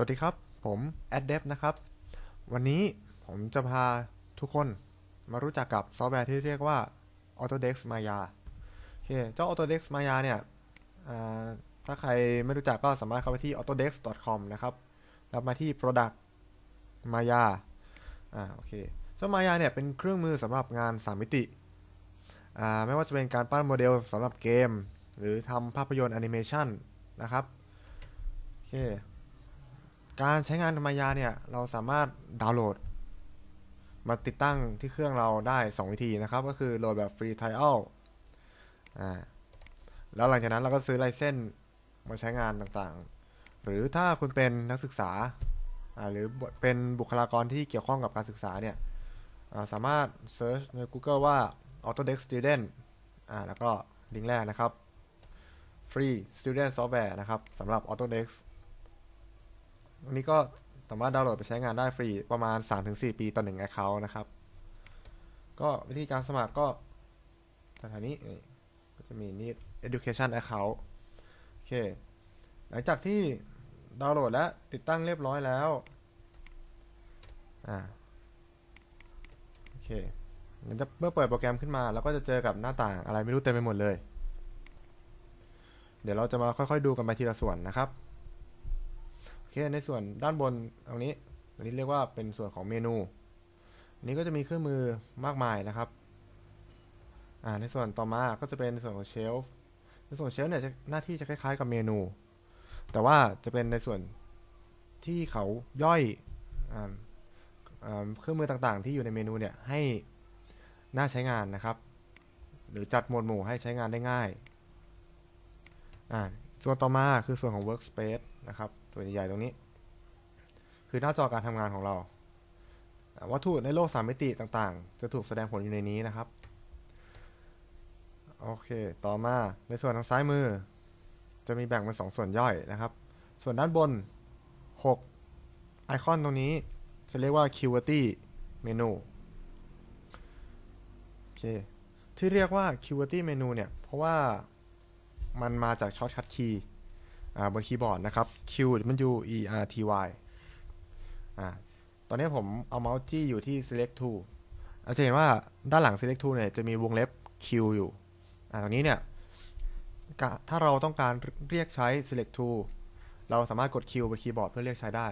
วัสดีครับ ผม a d d e p นะครับ วันนี้ผมจะพาทุกคนมารู้จักกับซอฟต์แวร์ที่เรียกว่า Autodesk Maya โอเคเจ้า Autodesk Maya เนี่ยถ้าใครไม่รู้จักก็สามารถเข้าไปที่ autodesk.com นะครับ แล้วมาที่ Product Maya อ่าโอเคเจ้า Maya เนี่ยเป็นเครื่องมือสำหรับงาน 3 มิติอ่าไม่ว่าจะเป็นการปั้นโมเดลสำหรับเกม หรือทำภาพยนตร์แอนิเมชันนะครับโอเค การใช้งานมายาเนี่ย เราสามารถดาวน์โหลด มาติดตั้งที่เครื่องเราได้ 2 วิธีนะครับ ก็คือโหลดแบบฟรี trial อ่าแล้วหลังจากนั้นเราก็ซื้อไลเซนส์มาใช้งานต่างๆ หรือถ้าคุณเป็นนักศึกษาอ่าหรือเป็นบุคลากรที่เกี่ยวข้องกับการศึกษาเนี่ยอ่าสามารถเซิร์ชใน Google ว่า Autodesk Student อ่าแล้วก็ลิงก์แรกนะครับ Free Student Software นะครับสำหรับ Autodesk อันนี้ก็สามารถดาวน์โหลดไปใช้งานได้ฟรีประมาณ 3-4 ปีต่อหนึ่ง Account นะครับ ก็วิธีการสมัครก็สถานี้ก็จะมีนี่ Education Account โอเค หลังจากที่ดาวน์โหลดและติดตั้งเรียบร้อยแล้วอ่าโอเคมันจะเมื่อเปิดโปรแกรมขึ้นมาเราก็จะเจอกับหน้าต่างอะไรไม่รู้เต็มไปหมดเลย เดี๋ยวเราจะมาค่อยๆดูกันไปทีละส่วนนะครับ เคในส่วนด้านบนตรงนี้อันนี้เรียกว่าเป็นส่วนของเมนู นี้ก็จะมีเครื่องมือมากมายนะครับอ่าในส่วนต่อมาก็จะเป็นในส่วนของเชลฟ์ในส่วนเชลฟ์เนี่ยหน้าที่จะคล้าย ๆ กับเมนู แต่ว่าจะเป็นในส่วนที่เขาย่อยอ่าเครื่องมือต่างๆ ที่อยู่ในเมนูเนี่ยให้น่าใช้งานนะครับ หรือจัดหมวดหมู่ให้ใช้งานได้ง่ายอ่าส่วนต่อมาคือส่วนของ workspace นะครับ ตัวใหญ่ๆตรงนี้ คือหน้าจอการทำงานของเรา วัตถุในโลกสามมิติต่างๆ จะถูกแสดงผลอยู่ในนี้นะครับ โอเค ต่อมาในส่วนทางซ้ายมือ จะมีแบ่งเป็นสองส่วนย่อยนะครับ ส่วนด้านบน 6 ไอคอนตรงนี้จะเรียกว่า QWERTY เมนูโอเคที่เรียกว่า QWERTY เมนูเนี่ย เพราะว่ามันมาจากช็อตคัทคีย์ บนคีย์บอร์ดนะครับ Q มัน U E R T Y อ่าตอนนี้ผมเอาเมาส์จี้อยู่ที่ select tool เราจะเห็นว่าด้านหลัง select tool เนี่ยจะมีวงเล็บ Q อยู่อ่าตรงนี้เนี่ยถ้าเราต้องการเรียกใช้ select tool เราสามารถกด Q บนคีย์บอร์ดเพื่อเรียกใช้ได้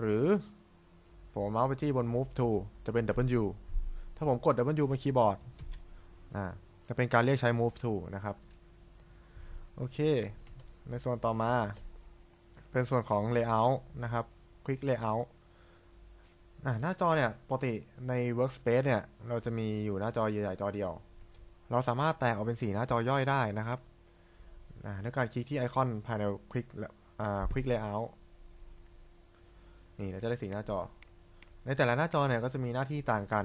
หรือผมเมาส์ไปจี้บน move tool จะเป็น W ถ้าผมกด W บนคีย์บอร์ดอ่าจะเป็นการเรียกใช้ move tool นะครับ โอเค ในส่วนต่อมา เป็นส่วนของ layout นะครับ quick layout อ่าหน้าจอเนี่ยปกติใน workspace เนี่ย เราจะมีอยู่หน้าจอใหญ่ๆจอเดียว เราสามารถแตกออกเป็นสีหน้าจอย่อยได้นะครับด้วยการคลิกที่ไอคอนภายใน quick อ่า quick layout นี่เราจะได้สีหน้าจอ ในแต่ละหน้าจอเนี่ยก็จะมีหน้าที่ต่างกัน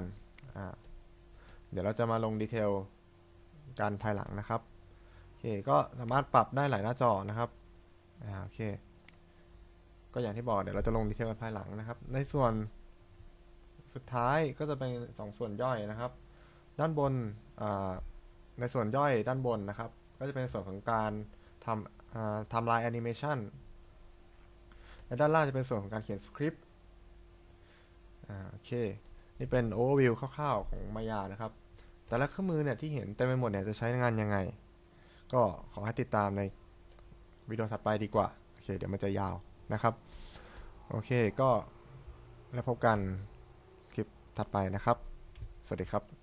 เดี๋ยวเราจะมาลงดีเทลกันภายหลังนะครับ คก็สามารถปรับได้หลายหน้าจอนะครับอ่าโอเค ก็อย่างที่บอกเดี๋ยวเราจะลงดีเทลกันภายหลังนะครับ ในส่วนสุดท้ายก็จะเป็นสองส่วนย่อยนะครับ ด้านบนอ่าในส่วนย่อยด้านบนนะครับ ก็จะเป็นส่วนของการทำทำลายแอนิเมชันและด้านล่างจะเป็นส่วนของการเขียนสคริปต์อ่าโอเค นี่เป็นโอเวอร์วิวคร่าวๆของมายานะครับ แต่ละเครื่องมือเนี่ยที่เห็นเต็มไปหมดเนี่ยจะใช้งานยังไง ก็ขอให้ติดตามในวิดีโอถัดไปดีกว่า โอเค เดี๋ยวมันจะยาวนะครับ โอเคก็แล้วพบกันคลิปถัดไปนะครับ สวัสดีครับ